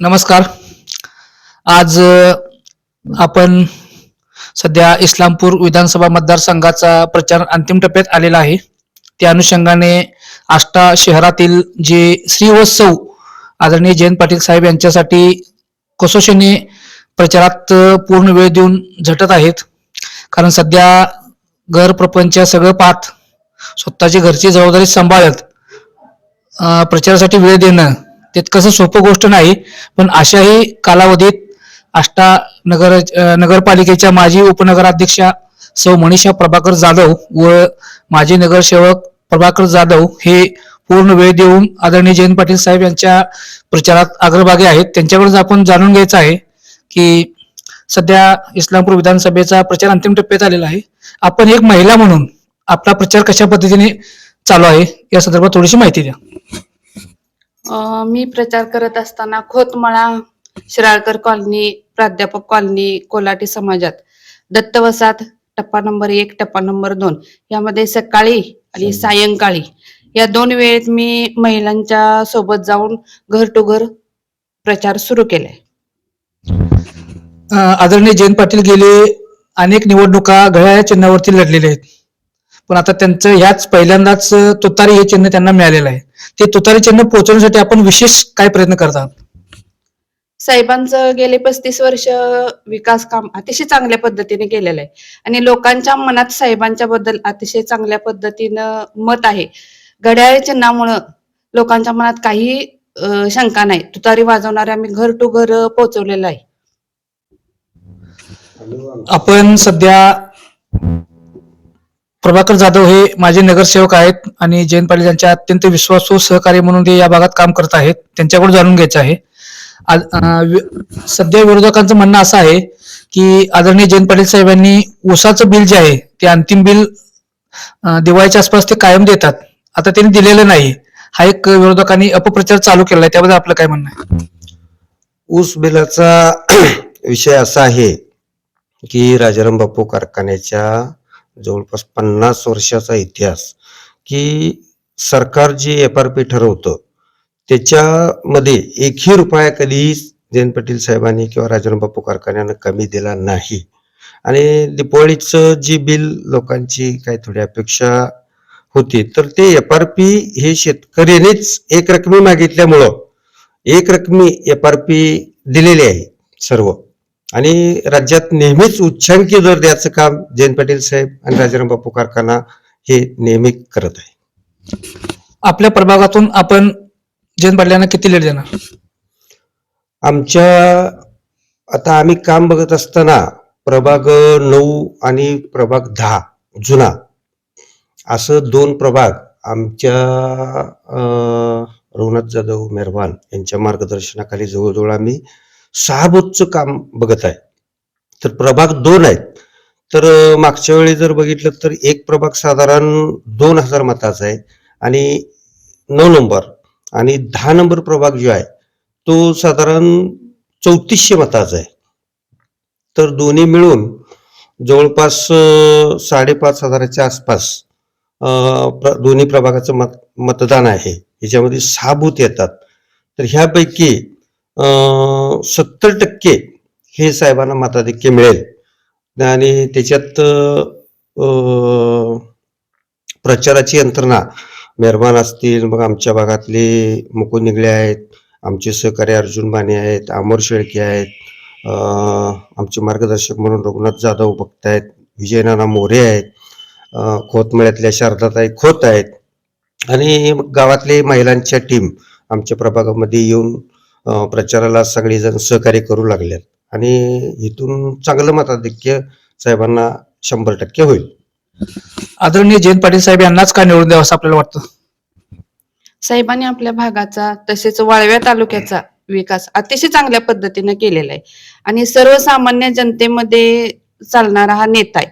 नमस्कार. आज आपण सध्या इस्लामपूर विधानसभा मतदारसंघाचा प्रचार अंतिम टप्प्यात आलेला आहे. त्या अनुषंगाने आष्टा शहरातील जे श्री व सौ आदरणीय जयंत पाटील साहेब यांच्यासाठी कसोशीने प्रचारात पूर्ण वेळ देऊन झटत आहेत. कारण सध्या घर प्रपंच सगळं पाहत स्वतःची घरची जबाबदारी सांभाळत प्रचारासाठी वेळ देणं तितकंसं सोपं गोष्ट नाही पण अशाही कालावधीत आष्टा नगर नगरपालिकेच्या माजी उपनगराध्यक्षा सौ मनीषा प्रभाकर जाधव व माजी नगरसेवक प्रभाकर जाधव हे पूर्ण वेळ देऊन आदरणीय जयंत पाटील साहेब यांच्या प्रचारात अग्रभागी आहेत. त्यांच्याकडून आपण जाणून घ्यायचं आहे की सध्या इस्लामपूर विधानसभेचा प्रचार अंतिम टप्प्यात आलेला आहे. आपण एक महिला म्हणून आपला प्रचार कशा पद्धतीने चालू आहे या संदर्भात थोडीशी माहिती द्या. मी प्रचार करत असताना खोतमळा शिराळकर कॉलनी प्राध्यापक कॉलनी कोल्हाटी समाजात. दत्तवसात टप्पा नंबर एक टप्पा नंबर दोन. यामध्ये सकाळी आणि सायंकाळी. या दोन वेळेत मी महिलांच्या सोबत जाऊन घर टू घर प्रचार सुरू केलाय आदरणीय जयंत पाटील गेले. अनेक निवडणुका घड्याळ्या चिन्हावरती लढलेले आहेत. पण आता त्यांचं ह्याच पहिल्यांदाच तुतारी हे चिन्ह त्यांना मिळालेलं आहे. ते तुतारी चिन्ह पोहोचवण्यासाठी आपण विशेष काय प्रयत्न करतात साहेबांचं गेले पस्तीस वर्ष विकास काम अतिशय चांगल्या पद्धतीने केलेलं आहे. आणि लोकांच्या मनात साहेबांच्या बद्दल अतिशय चांगल्या पद्धतीनं मत आहे. घड्याळ चिन्हामुळं लोकांच्या मनात काही शंका नाही. तुतारी वाजवणारे आम्ही घर टू घर पोहोचवलेलं आहे. आपण सध्या प्रभाकर जाधव हे माझे नगरसेवक आहेत आणि जयंत पाटील यांच्या अत्यंत विश्वासू सहकारी म्हणून ते या भागात काम करत आहेत. त्यांच्याकडून जाणून घ्यायचं आहे. आज- सध्या विरोधकांचं म्हणणं असं आहे की आदरणीय जयंत पाटील साहेबांनी ऊसाचं बिल जे आहे ते अंतिम बिल दिवाळीच्या आसपास ते कायम देतात. आता त्यांनी दिलेलं नाही. हा एक विरोधकांनी अपप्रचार चालू केला आहे. त्याबद्दल आपलं काय म्हणणं आहे? ऊस बिलाचा विषय असा आहे की राजाराम बापू कारखान्याच्या जवळपास पन्नास वर्षाचा इतिहास की सरकार जे एफ आर पी ठरवतं त्याच्यामध्ये एकही रुपया कधीही जयंत पाटील साहेबांनी किंवा राजाराम बापू कारखान्यानं कमी दिला नाही. आणि दीपावळीचं जी बिल लोकांची काही थोडी अपेक्षा होती तर ते एफ आर पी हे शेतकऱ्यानेच एक रकमी मागितल्यामुळं एक रकमी एफ आर पी दिलेली आहे सर्व. आणि राज्यात नेहमीच उच्चांकी दर द्यायचं काम जयंत पाटील साहेब आणि राजाराम बापू कारखाना हे नेहमी करत आहे. आपल्या प्रभागातून आपण जयंत पाटलांना किती लीड देणार? आमच्या आता आम्ही काम बघत असताना प्रभाग नऊ आणि प्रभाग दहा जुना. असं दोन प्रभाग आमच्या रघुनाथ जाधव मेहरबान यांच्या मार्गदर्शनाखाली जवळजवळ आम्ही सहा काम बघत आहे. तर प्रभाग दोन आहेत. तर मागच्या वेळी जर बघितलं तर एक प्रभाग साधारण दोन हजार मताचा आहे आणि नऊ नंबर आणि दहा नंबर प्रभाग जो आहे तो साधारण चौतीसशे मताचा आहे. तर दोन्ही मिळून जवळपास साडेपाच हजाराच्या आसपास प्र- दोन्ही प्रभागाचं मत मतदान आहे. याच्यामध्ये सहा बूथ येतात. तर ह्यापैकी सत्तर टक्के हे साहेबांना मताधिक्य मिळेल. आणि त्याच्यात प्रचाराची यंत्रणा मेहरबान असतील मग आमच्या भागातले मुकुंद निगळे आहेत आमचे सहकारी अर्जुन माने आहेत अमर शेळके आहेत आमचे मार्गदर्शक म्हणून रघुनाथ जाधव बघतायत विजयनाना मोरे आहेत खोतमेळ्यातल्या शारदाताई खोत आहेत. आणि मग गावातले महिलांच्या टीम आमच्या प्रभागामध्ये येऊन प्रचाराला सगळेजण सहकार्य करू लागलेत आणि इथून चांगलं मताधिक्य साहेबांना शंभर टक्के होईल. आदरणीय जयंत पाटील साहेब यांनाच का निवडून द्यावं असं आपल्याला वाटतं? साहेबांनी आपल्या भागाचा तसेच वाळव्या तालुक्याचा विकास अतिशय चांगल्या पद्धतीने केलेला आहे. आणि सर्वसामान्य जनतेमध्ये चालणारा हा नेता आहे.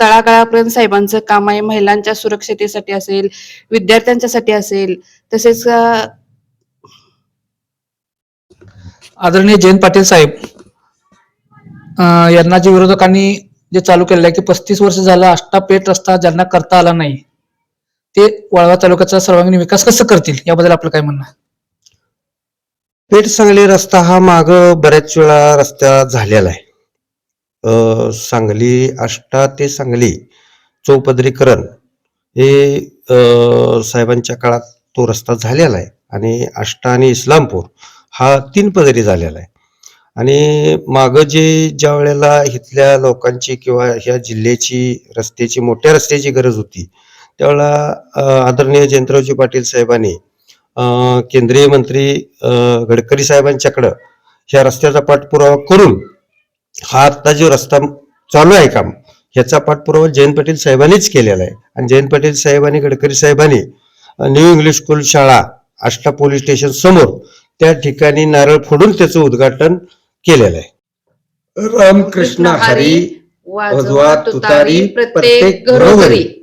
तळागाळापर्यंत साहेबांचं काम आहे. महिलांच्या सुरक्षतेसाठी असेल विद्यार्थ्यांच्यासाठी असेल तसेच आदरणीय जयंत पाटील साहेब यांना जे विरोधकांनी जे चालू केलेलं आहे की पस्तीस वर्ष झालं आष्टा पेठ रस्ता ज्यांना करता आला नाही ते वाळवा तालुक्याचा सर्वांगीण विकास कसं करतील? याबद्दल आपलं काय म्हणणं पेठ सांगली रस्ता हा माग बऱ्याच वेळा रस्ता झालेला आहे. सांगली आष्टा ते सांगली चौपदरीकरण हे साहेबांच्या काळात तो रस्ता झालेला आहे. आणि आष्टा आणि इस्लामपूर हा तीन पदरी झालेला आहे. आणि मागं जे ज्या वेळेला इथल्या लोकांची किंवा ह्या जिल्ह्याची रस्त्याची मोठ्या रस्त्याची गरज होती त्यावेळेला आदरणीय जयंतरावजी पाटील साहेबांनी केंद्रीय मंत्री गडकरी साहेबांच्याकडं ह्या रस्त्याचा पाठपुरावा करून हा आत्ता जो रस्ता चालू आहे काम ह्याचा पाठपुरावा जयंत पाटील साहेबांनीच केलेला आहे. आणि जयंत पाटील साहेब आणि गडकरी साहेबांनी न्यू इंग्लिश स्कूल शाळा आष्टा पोलीस स्टेशन समोर त्या ठिकाणी नारळ फोडून त्याचं उद्घाटन केलेलं आहे. रामकृष्ण हरी वाजवा तुतारी प्रत्येक घरोघरी.